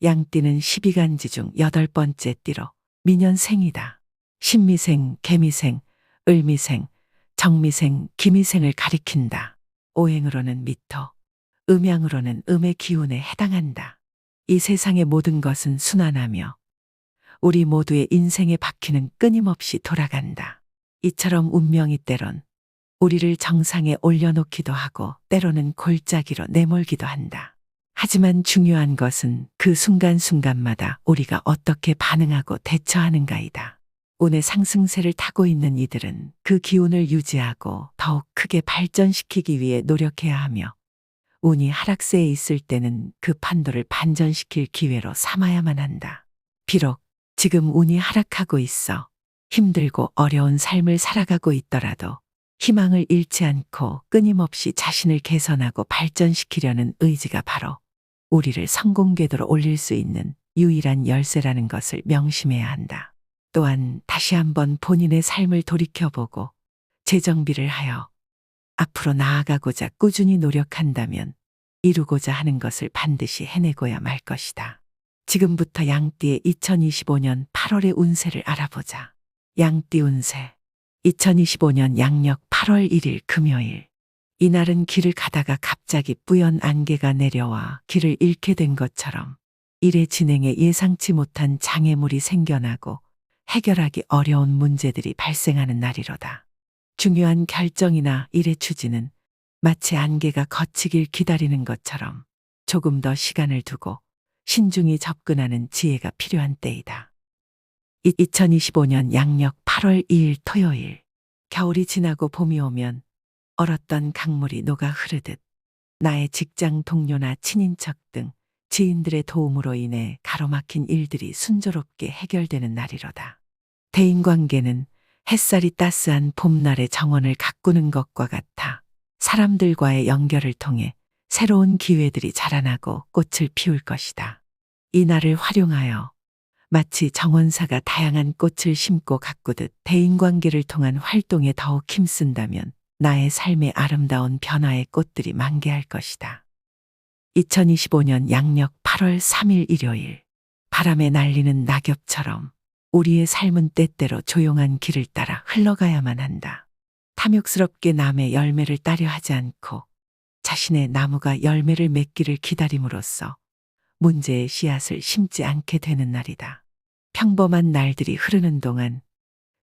양띠는 12간지 중 여덟 번째 띠로 민년생이다. 신미생, 개미생, 을미생, 정미생, 기미생을 가리킨다. 오행으로는 미토, 음양으로는 음의 기운에 해당한다. 이 세상의 모든 것은 순환하며 우리 모두의 인생의 바퀴는 끊임없이 돌아간다. 이처럼 운명이 때론 우리를 정상에 올려놓기도 하고 때로는 골짜기로 내몰기도 한다. 하지만 중요한 것은 그 순간순간마다 우리가 어떻게 반응하고 대처하는가이다. 운의 상승세를 타고 있는 이들은 그 기운을 유지하고 더욱 크게 발전시키기 위해 노력해야 하며 운이 하락세에 있을 때는 그 판도를 반전시킬 기회로 삼아야만 한다. 비록 지금 운이 하락하고 있어 힘들고 어려운 삶을 살아가고 있더라도 희망을 잃지 않고 끊임없이 자신을 개선하고 발전시키려는 의지가 바로 우리를 성공 궤도로 올릴 수 있는 유일한 열쇠라는 것을 명심해야 한다. 또한 다시 한번 본인의 삶을 돌이켜보고 재정비를 하여 앞으로 나아가고자 꾸준히 노력한다면 이루고자 하는 것을 반드시 해내고야 말 것이다. 지금부터 양띠의 2025년 8월의 운세를 알아보자. 양띠 운세. 2025년 양력 8월 1일 금요일. 이날은 길을 가다가 갑자기 뿌연 안개가 내려와 길을 잃게 된 것처럼 일의 진행에 예상치 못한 장애물이 생겨나고 해결하기 어려운 문제들이 발생하는 날이로다. 중요한 결정이나 일의 추진은 마치 안개가 거치길 기다리는 것처럼 조금 더 시간을 두고 신중히 접근하는 지혜가 필요한 때이다. 2025년 양력 8월 2일 토요일. 겨울이 지나고 봄이 오면 얼었던 강물이 녹아 흐르듯 나의 직장 동료나 친인척 등 지인들의 도움으로 인해 가로막힌 일들이 순조롭게 해결되는 날이로다. 대인관계는 햇살이 따스한 봄날의 정원을 가꾸는 것과 같아 사람들과의 연결을 통해 새로운 기회들이 자라나고 꽃을 피울 것이다. 이 날을 활용하여 마치 정원사가 다양한 꽃을 심고 가꾸듯 대인관계를 통한 활동에 더욱 힘쓴다면 나의 삶의 아름다운 변화의 꽃들이 만개할 것이다. 2025년 양력 8월 3일 일요일 바람에 날리는 낙엽처럼 우리의 삶은 때때로 조용한 길을 따라 흘러가야만 한다. 탐욕스럽게 남의 열매를 따려 하지 않고 자신의 나무가 열매를 맺기를 기다림으로써 문제의 씨앗을 심지 않게 되는 날이다. 평범한 날들이 흐르는 동안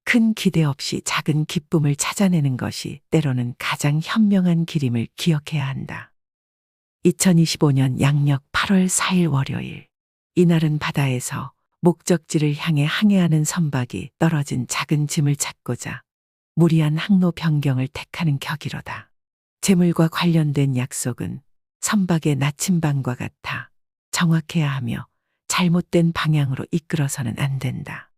큰 기대 없이 작은 기쁨을 찾아내는 것이 때로는 가장 현명한 길임을 기억해야 한다. 2025년 양력 8월 4일 월요일. 이날은 바다에서 목적지를 향해 항해하는 선박이 떨어진 작은 짐을 찾고자 무리한 항로 변경을 택하는 격이로다. 재물과 관련된 약속은 선박의 나침반과 같아 정확해야 하며 잘못된 방향으로 이끌어서는 안 된다.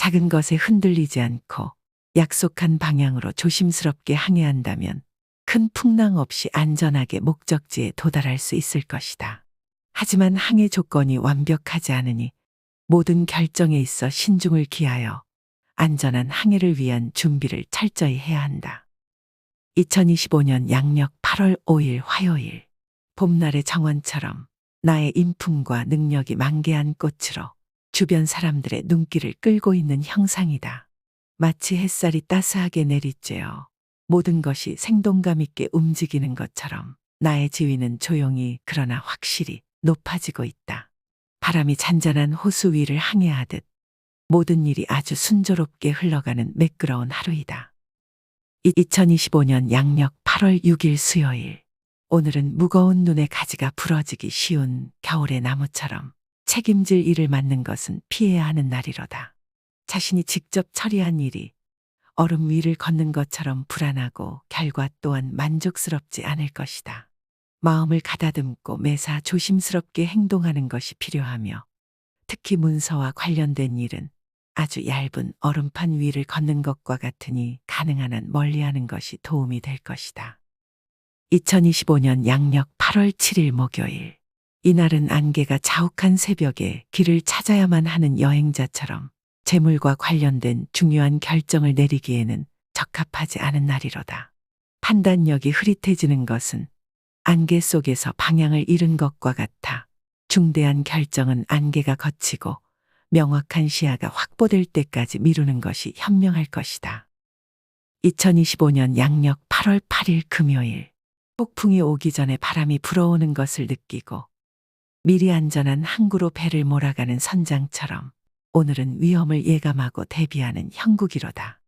작은 것에 흔들리지 않고 약속한 방향으로 조심스럽게 항해한다면 큰 풍랑 없이 안전하게 목적지에 도달할 수 있을 것이다. 하지만 항해 조건이 완벽하지 않으니 모든 결정에 있어 신중을 기하여 안전한 항해를 위한 준비를 철저히 해야 한다. 2025년 양력 8월 5일 화요일 봄날의 정원처럼 나의 인품과 능력이 만개한 꽃으로 주변 사람들의 눈길을 끌고 있는 형상이다. 마치 햇살이 따스하게 내리쬐어 모든 것이 생동감 있게 움직이는 것처럼 나의 지위는 조용히 그러나 확실히 높아지고 있다. 바람이 잔잔한 호수 위를 항해하듯 모든 일이 아주 순조롭게 흘러가는 매끄러운 하루이다. 2025년 양력 8월 6일 수요일. 오늘은 무거운 눈의 가지가 부러지기 쉬운 겨울의 나무처럼 책임질 일을 맡는 것은 피해야 하는 날이로다. 자신이 직접 처리한 일이 얼음 위를 걷는 것처럼 불안하고 결과 또한 만족스럽지 않을 것이다. 마음을 가다듬고 매사 조심스럽게 행동하는 것이 필요하며 특히 문서와 관련된 일은 아주 얇은 얼음판 위를 걷는 것과 같으니 가능한 한 멀리하는 것이 도움이 될 것이다. 2025년 양력 8월 7일 목요일. 이날은 안개가 자욱한 새벽에 길을 찾아야만 하는 여행자처럼 재물과 관련된 중요한 결정을 내리기에는 적합하지 않은 날이로다. 판단력이 흐릿해지는 것은 안개 속에서 방향을 잃은 것과 같아 중대한 결정은 안개가 걷히고 명확한 시야가 확보될 때까지 미루는 것이 현명할 것이다. 2025년 양력 8월 8일 금요일 폭풍이 오기 전에 바람이 불어오는 것을 느끼고 미리 안전한 항구로 배를 몰아가는 선장처럼 오늘은 위험을 예감하고 대비하는 형국이로다.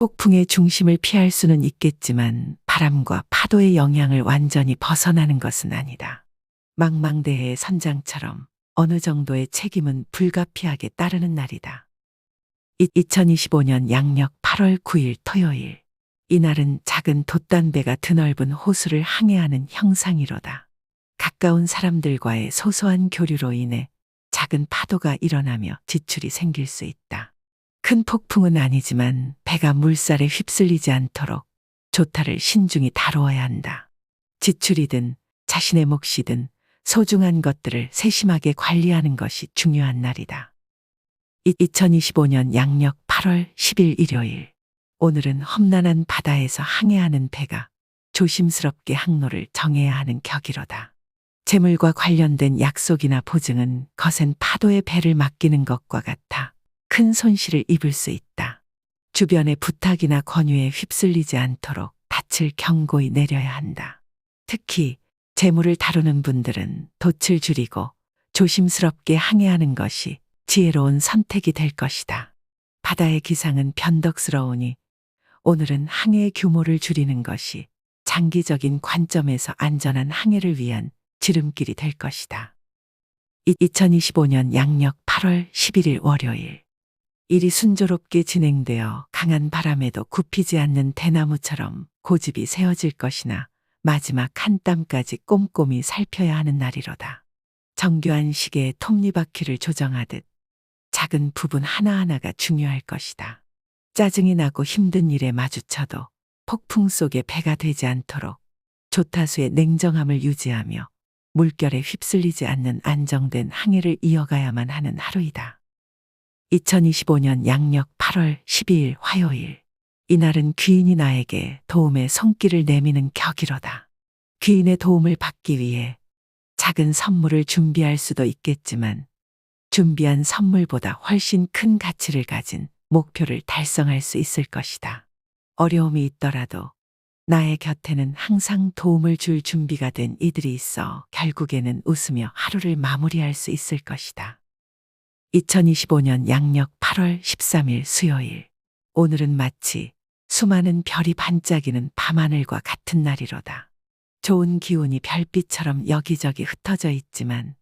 폭풍의 중심을 피할 수는 있겠지만 바람과 파도의 영향을 완전히 벗어나는 것은 아니다. 망망대해의 선장처럼 어느 정도의 책임은 불가피하게 따르는 날이다. 2025년 양력 8월 9일 토요일. 이날은 작은 돛단배가 드넓은 호수를 항해하는 형상이로다. 가까운 사람들과의 소소한 교류로 인해 작은 파도가 일어나며 지출이 생길 수 있다. 큰 폭풍은 아니지만 배가 물살에 휩쓸리지 않도록 조타를 신중히 다루어야 한다. 지출이든 자신의 몫이든 소중한 것들을 세심하게 관리하는 것이 중요한 날이다. 2025년 양력 8월 10일 일요일. 오늘은 험난한 바다에서 항해하는 배가 조심스럽게 항로를 정해야 하는 격이로다. 재물과 관련된 약속이나 보증은 거센 파도의 배를 맡기는 것과 같아 큰 손실을 입을 수 있다. 주변의 부탁이나 권유에 휩쓸리지 않도록 닻을 경고히 내려야 한다. 특히 재물을 다루는 분들은 돛을 줄이고 조심스럽게 항해하는 것이 지혜로운 선택이 될 것이다. 바다의 기상은 변덕스러우니 오늘은 항해의 규모를 줄이는 것이 장기적인 관점에서 안전한 항해를 위한 지름길이 될 것이다. 2025년 양력 8월 11일 월요일. 일이 순조롭게 진행되어 강한 바람에도 굽히지 않는 대나무처럼 고집이 세워질 것이나 마지막 한 땀까지 꼼꼼히 살펴야 하는 날이로다. 정교한 시계의 톱니바퀴를 조정하듯 작은 부분 하나하나가 중요할 것이다. 짜증이 나고 힘든 일에 마주쳐도 폭풍 속에 배가 되지 않도록 조타수의 냉정함을 유지하며 물결에 휩쓸리지 않는 안정된 항해를 이어가야만 하는 하루이다. 2025년 양력 8월 12일 화요일. 이날은 귀인이 나에게 도움의 손길을 내미는 격이로다. 귀인의 도움을 받기 위해 작은 선물을 준비할 수도 있겠지만 준비한 선물보다 훨씬 큰 가치를 가진 목표를 달성할 수 있을 것이다. 어려움이 있더라도 나의 곁에는 항상 도움을 줄 준비가 된 이들이 있어 결국에는 웃으며 하루를 마무리할 수 있을 것이다. 2025년 양력 8월 13일 수요일. 오늘은 마치 수많은 별이 반짝이는 밤하늘과 같은 날이로다. 좋은 기운이 별빛처럼 여기저기 흩어져 있지만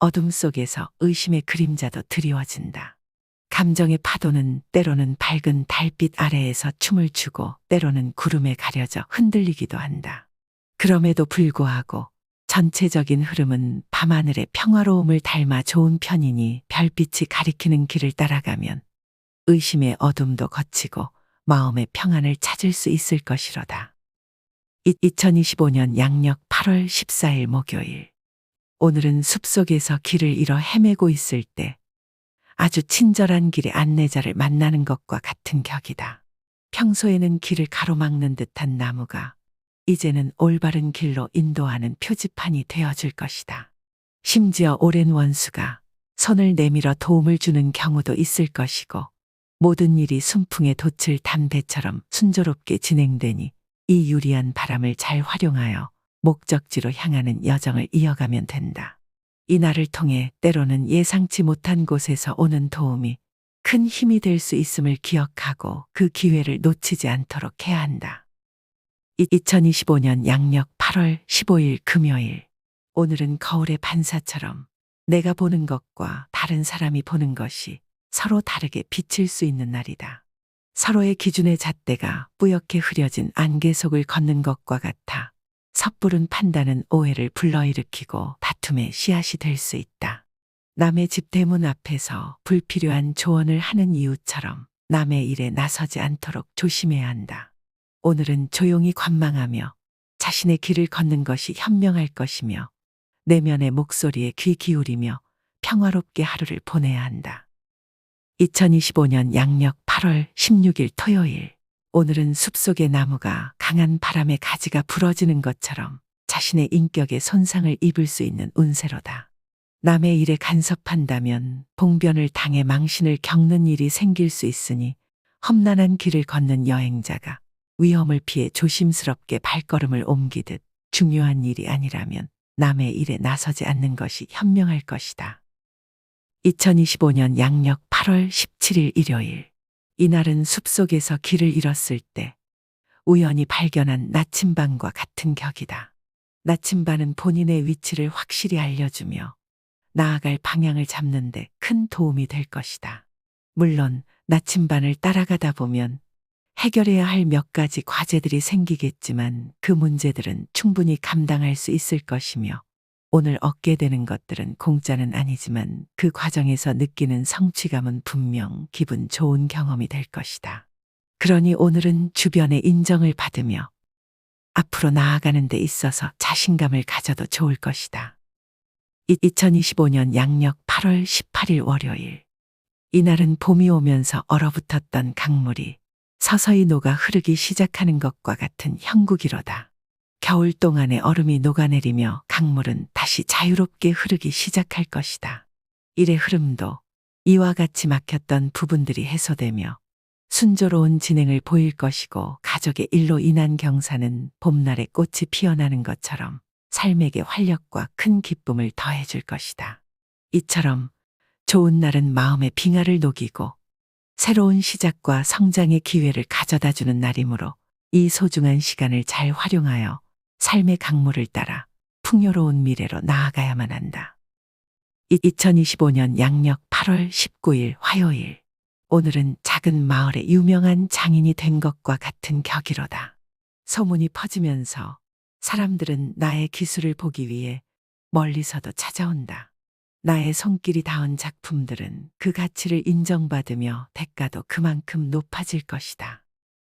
어둠 속에서 의심의 그림자도 드리워진다. 감정의 파도는 때로는 밝은 달빛 아래에서 춤을 추고 때로는 구름에 가려져 흔들리기도 한다. 그럼에도 불구하고 전체적인 흐름은 밤하늘의 평화로움을 닮아 좋은 편이니 별빛이 가리키는 길을 따라가면 의심의 어둠도 거치고 마음의 평안을 찾을 수 있을 것이로다. 2025년 양력 8월 14일 목요일. 오늘은 숲속에서 길을 잃어 헤매고 있을 때 아주 친절한 길의 안내자를 만나는 것과 같은 격이다. 평소에는 길을 가로막는 듯한 나무가 이제는 올바른 길로 인도하는 표지판이 되어줄 것이다. 심지어 오랜 원수가 손을 내밀어 도움을 주는 경우도 있을 것이고 모든 일이 순풍의 돛을 단 배처럼 순조롭게 진행되니 이 유리한 바람을 잘 활용하여 목적지로 향하는 여정을 이어가면 된다. 이 날을 통해 때로는 예상치 못한 곳에서 오는 도움이 큰 힘이 될 수 있음을 기억하고 그 기회를 놓치지 않도록 해야 한다. 2025년 양력 8월 15일 금요일. 오늘은 거울의 반사처럼 내가 보는 것과 다른 사람이 보는 것이 서로 다르게 비칠 수 있는 날이다. 서로의 기준의 잣대가 뿌옇게 흐려진 안개 속을 걷는 것과 같아 섣부른 판단은 오해를 불러일으키고 다툼의 씨앗이 될 수 있다. 남의 집 대문 앞에서 불필요한 조언을 하는 이유처럼 남의 일에 나서지 않도록 조심해야 한다. 오늘은 조용히 관망하며 자신의 길을 걷는 것이 현명할 것이며 내면의 목소리에 귀 기울이며 평화롭게 하루를 보내야 한다. 2025년 양력 8월 16일 토요일. 오늘은 숲속의 나무가 강한 바람에 가지가 부러지는 것처럼 자신의 인격에 손상을 입을 수 있는 운세로다. 남의 일에 간섭한다면 봉변을 당해 망신을 겪는 일이 생길 수 있으니 험난한 길을 걷는 여행자가 위험을 피해 조심스럽게 발걸음을 옮기듯 중요한 일이 아니라면 남의 일에 나서지 않는 것이 현명할 것이다. 2025년 양력 8월 17일 일요일. 이날은 숲속에서 길을 잃었을 때 우연히 발견한 나침반과 같은 격이다. 나침반은 본인의 위치를 확실히 알려주며 나아갈 방향을 잡는데 큰 도움이 될 것이다. 물론 나침반을 따라가다 보면 해결해야 할 몇 가지 과제들이 생기겠지만 그 문제들은 충분히 감당할 수 있을 것이며 오늘 얻게 되는 것들은 공짜는 아니지만 그 과정에서 느끼는 성취감은 분명 기분 좋은 경험이 될 것이다. 그러니 오늘은 주변의 인정을 받으며 앞으로 나아가는 데 있어서 자신감을 가져도 좋을 것이다. 2025년 양력 8월 18일 월요일. 이날은 봄이 오면서 얼어붙었던 강물이 서서히 녹아 흐르기 시작하는 것과 같은 형국이로다. 겨울 동안의 얼음이 녹아내리며 강물은 다시 자유롭게 흐르기 시작할 것이다. 일의 흐름도 이와 같이 막혔던 부분들이 해소되며 순조로운 진행을 보일 것이고 가족의 일로 인한 경사는 봄날의 꽃이 피어나는 것처럼 삶에게 활력과 큰 기쁨을 더해줄 것이다. 이처럼 좋은 날은 마음의 빙하를 녹이고 새로운 시작과 성장의 기회를 가져다 주는 날이므로 이 소중한 시간을 잘 활용하여 삶의 강물을 따라 풍요로운 미래로 나아가야만 한다. 2025년 양력 8월 19일 화요일. 오늘은 작은 마을의 유명한 장인이 된 것과 같은 격이로다. 소문이 퍼지면서 사람들은 나의 기술을 보기 위해 멀리서도 찾아온다. 나의 손길이 닿은 작품들은 그 가치를 인정받으며 대가도 그만큼 높아질 것이다.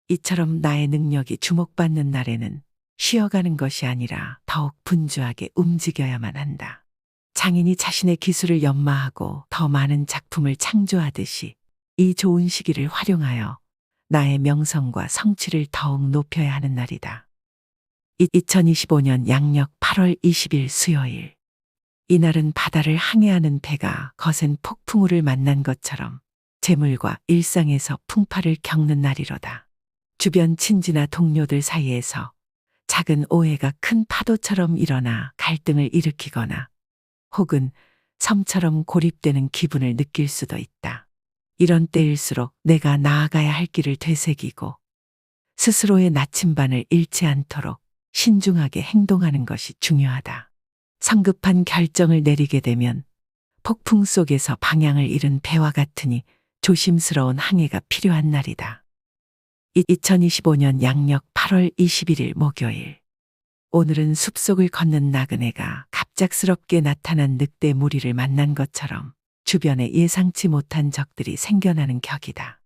이처럼 나의 능력이 주목받는 날에는 쉬어가는 것이 아니라 더욱 분주하게 움직여야만 한다. 장인이 자신의 기술을 연마하고 더 많은 작품을 창조하듯이 이 좋은 시기를 활용하여 나의 명성과 성취를 더욱 높여야 하는 날이다. 2025년 양력 8월 20일 수요일. 이날은 바다를 항해하는 배가 거센 폭풍우를 만난 것처럼 재물과 일상에서 풍파를 겪는 날이로다. 주변 친지나 동료들 사이에서 작은 오해가 큰 파도처럼 일어나 갈등을 일으키거나 혹은 섬처럼 고립되는 기분을 느낄 수도 있다. 이런 때일수록 내가 나아가야 할 길을 되새기고 스스로의 나침반을 잃지 않도록 신중하게 행동하는 것이 중요하다. 성급한 결정을 내리게 되면 폭풍 속에서 방향을 잃은 배와 같으니 조심스러운 항해가 필요한 날이다. 2025년 양력 8월 21일 목요일. 오늘은 숲속을 걷는 나그네가 갑작스럽게 나타난 늑대 무리를 만난 것처럼 주변에 예상치 못한 적들이 생겨나는 격이다.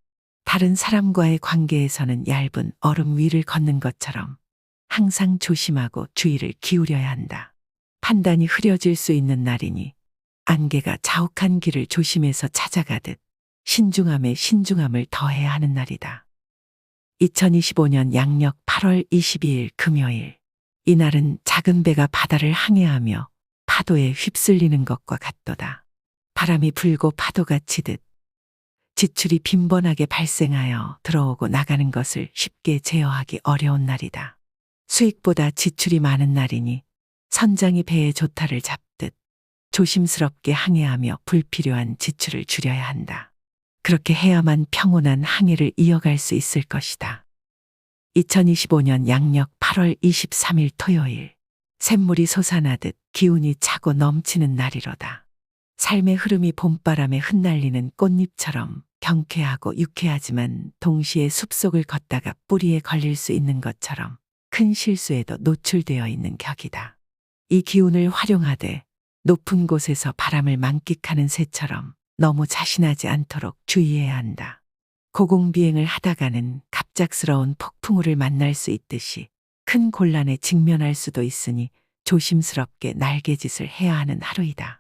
다른 사람과의 관계에서는 얇은 얼음 위를 걷는 것처럼 항상 조심하고 주의를 기울여야 한다. 판단이 흐려질 수 있는 날이니 안개가 자욱한 길을 조심해서 찾아가듯 신중함에 신중함을 더해야 하는 날이다. 2025년 양력 8월 22일 금요일. 이날은 작은 배가 바다를 항해하며 파도에 휩쓸리는 것과 같도다. 바람이 불고 파도가 치듯 지출이 빈번하게 발생하여 들어오고 나가는 것을 쉽게 제어하기 어려운 날이다. 수익보다 지출이 많은 날이니 선장이 배의 조타를 잡듯 조심스럽게 항해하며 불필요한 지출을 줄여야 한다. 그렇게 해야만 평온한 항해를 이어갈 수 있을 것이다. 2025년 양력 8월 23일 토요일. 샘물이 솟아나듯 기운이 차고 넘치는 날이로다. 삶의 흐름이 봄바람에 흩날리는 꽃잎처럼 경쾌하고 유쾌하지만 동시에 숲속을 걷다가 뿌리에 걸릴 수 있는 것처럼 큰 실수에도 노출되어 있는 격이다. 이 기운을 활용하되 높은 곳에서 바람을 만끽하는 새처럼 너무 자신하지 않도록 주의해야 한다. 고공비행을 하다가는 갑작스러운 폭풍우를 만날 수 있듯이 큰 곤란에 직면할 수도 있으니 조심스럽게 날개짓을 해야 하는 하루이다.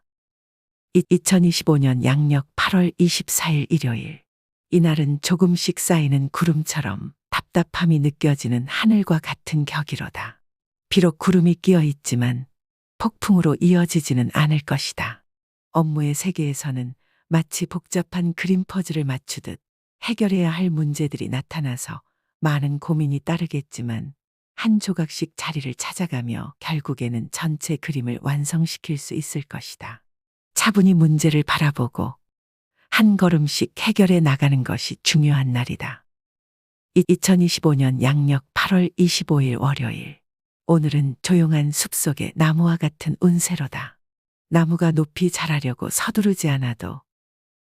2025년 양력 8월 24일 일요일. 이날은 조금씩 쌓이는 구름처럼 답답함이 느껴지는 하늘과 같은 격이로다. 비록 구름이 끼어 있지만 폭풍으로 이어지지는 않을 것이다. 업무의 세계에서는 마치 복잡한 그림 퍼즐을 맞추듯 해결해야 할 문제들이 나타나서 많은 고민이 따르겠지만 한 조각씩 자리를 찾아가며 결국에는 전체 그림을 완성시킬 수 있을 것이다. 차분히 문제를 바라보고 한 걸음씩 해결해 나가는 것이 중요한 날이다. 2025년 양력 8월 25일 월요일. 오늘은 조용한 숲속의 나무와 같은 운세로다. 나무가 높이 자라려고 서두르지 않아도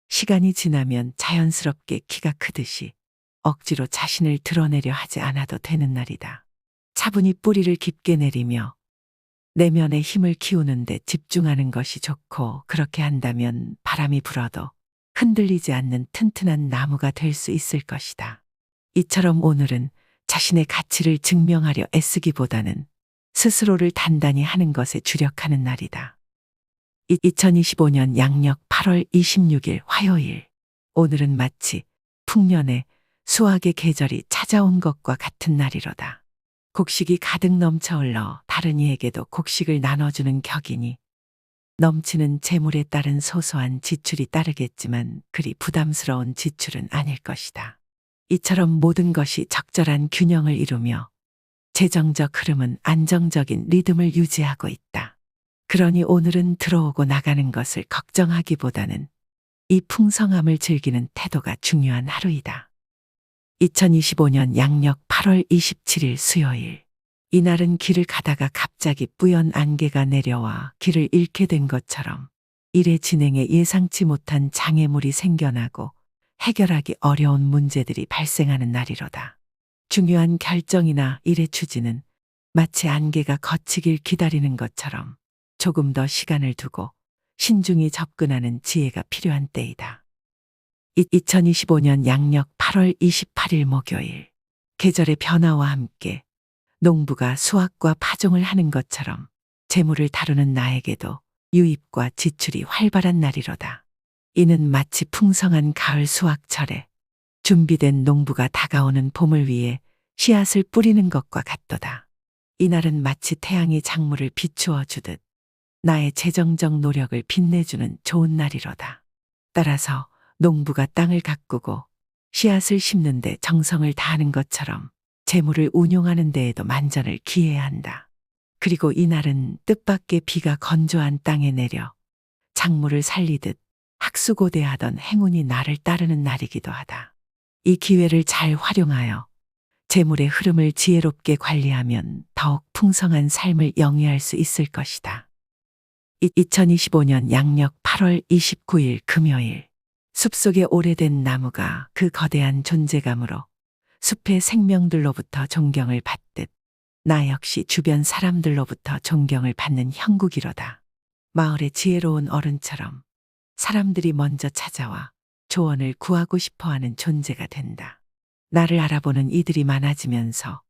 시간이 지나면 자연스럽게 키가 크듯이 억지로 자신을 드러내려 하지 않아도 되는 날이다. 차분히 뿌리를 깊게 내리며 내면의 힘을 키우는 데 집중하는 것이 좋고 그렇게 한다면 바람이 불어도 흔들리지 않는 튼튼한 나무가 될 수 있을 것이다. 이처럼 오늘은 자신의 가치를 증명하려 애쓰기보다는 스스로를 단단히 하는 것에 주력하는 날이다. 2025년 양력 8월 26일 화요일. 오늘은 마치 풍년의 수학의 계절이 찾아온 것과 같은 날이로다. 곡식이 가득 넘쳐 흘러 다른 이에게도 곡식을 나눠주는 격이니 넘치는 재물에 따른 소소한 지출이 따르겠지만 그리 부담스러운 지출은 아닐 것이다. 이처럼 모든 것이 적절한 균형을 이루며 재정적 흐름은 안정적인 리듬을 유지하고 있다. 그러니 오늘은 들어오고 나가는 것을 걱정하기보다는 이 풍성함을 즐기는 태도가 중요한 하루이다. 2025년 양력 8월 27일 수요일. 이날은 길을 가다가 갑자기 뿌연 안개가 내려와 길을 잃게 된 것처럼 일의 진행에 예상치 못한 장애물이 생겨나고 해결하기 어려운 문제들이 발생하는 날이로다. 중요한 결정이나 일의 추진은 마치 안개가 거치길 기다리는 것처럼 조금 더 시간을 두고 신중히 접근하는 지혜가 필요한 때이다. 2025년 양력 8월 28일 목요일. 계절의 변화와 함께 농부가 수확과 파종을 하는 것처럼 재물을 다루는 나에게도 유입과 지출이 활발한 날이로다. 이는 마치 풍성한 가을 수확철에 준비된 농부가 다가오는 봄을 위해 씨앗을 뿌리는 것과 같도다. 이날은 마치 태양이 작물을 비추어 주듯 나의 재정적 노력을 빛내주는 좋은 날이로다. 따라서 농부가 땅을 가꾸고 씨앗을 심는 데 정성을 다하는 것처럼 재물을 운용하는 데에도 만전을 기해야 한다. 그리고 이날은 뜻밖의 비가 건조한 땅에 내려 작물을 살리듯 학수고대하던 행운이 나를 따르는 날이기도 하다. 이 기회를 잘 활용하여 재물의 흐름을 지혜롭게 관리하면 더욱 풍성한 삶을 영위할 수 있을 것이다. 2025년 양력 8월 29일 금요일 숲속의 오래된 나무가 그 거대한 존재감으로 숲의 생명들로부터 존경을 받듯 나 역시 주변 사람들로부터 존경을 받는 형국이로다. 마을의 지혜로운 어른처럼 사람들이 먼저 찾아와 조언을 구하고 싶어 하는 존재가 된다. 나를 알아보는 이들이 많아지면서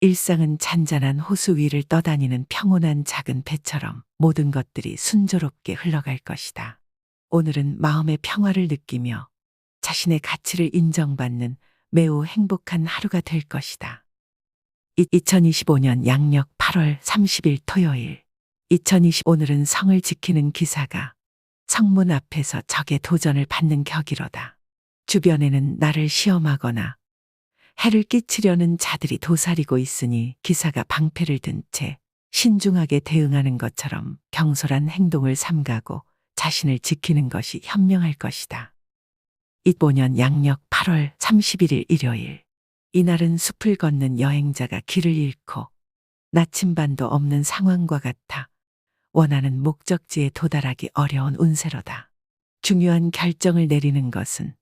일상은 잔잔한 호수 위를 떠다니는 평온한 작은 배처럼 모든 것들이 순조롭게 흘러갈 것이다. 오늘은 마음의 평화를 느끼며 자신의 가치를 인정받는 매우 행복한 하루가 될 것이다. 2025년 양력 8월 30일 토요일. 2020 오늘은 성을 지키는 기사가 성문 앞에서 적의 도전을 받는 격이로다. 주변에는 나를 시험하거나 해를 끼치려는 자들이 도사리고 있으니 기사가 방패를 든 채 신중하게 대응하는 것처럼 경솔한 행동을 삼가고 자신을 지키는 것이 현명할 것이다. 2005년 양력 8월 31일 일요일. 이날은 숲을 걷는 여행자가 길을 잃고 나침반도 없는 상황과 같아 원하는 목적지에 도달하기 어려운 운세로다. 중요한 결정을 내리는 것은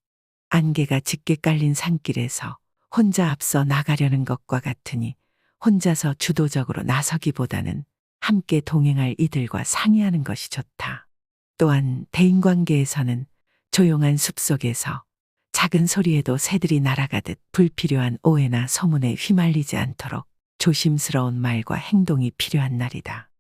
안개가 짙게 깔린 산길에서 혼자 앞서 나가려는 것과 같으니 혼자서 주도적으로 나서기보다는 함께 동행할 이들과 상의하는 것이 좋다. 또한 대인관계에서는 조용한 숲속에서 작은 소리에도 새들이 날아가듯 불필요한 오해나 소문에 휘말리지 않도록 조심스러운 말과 행동이 필요한 날이다.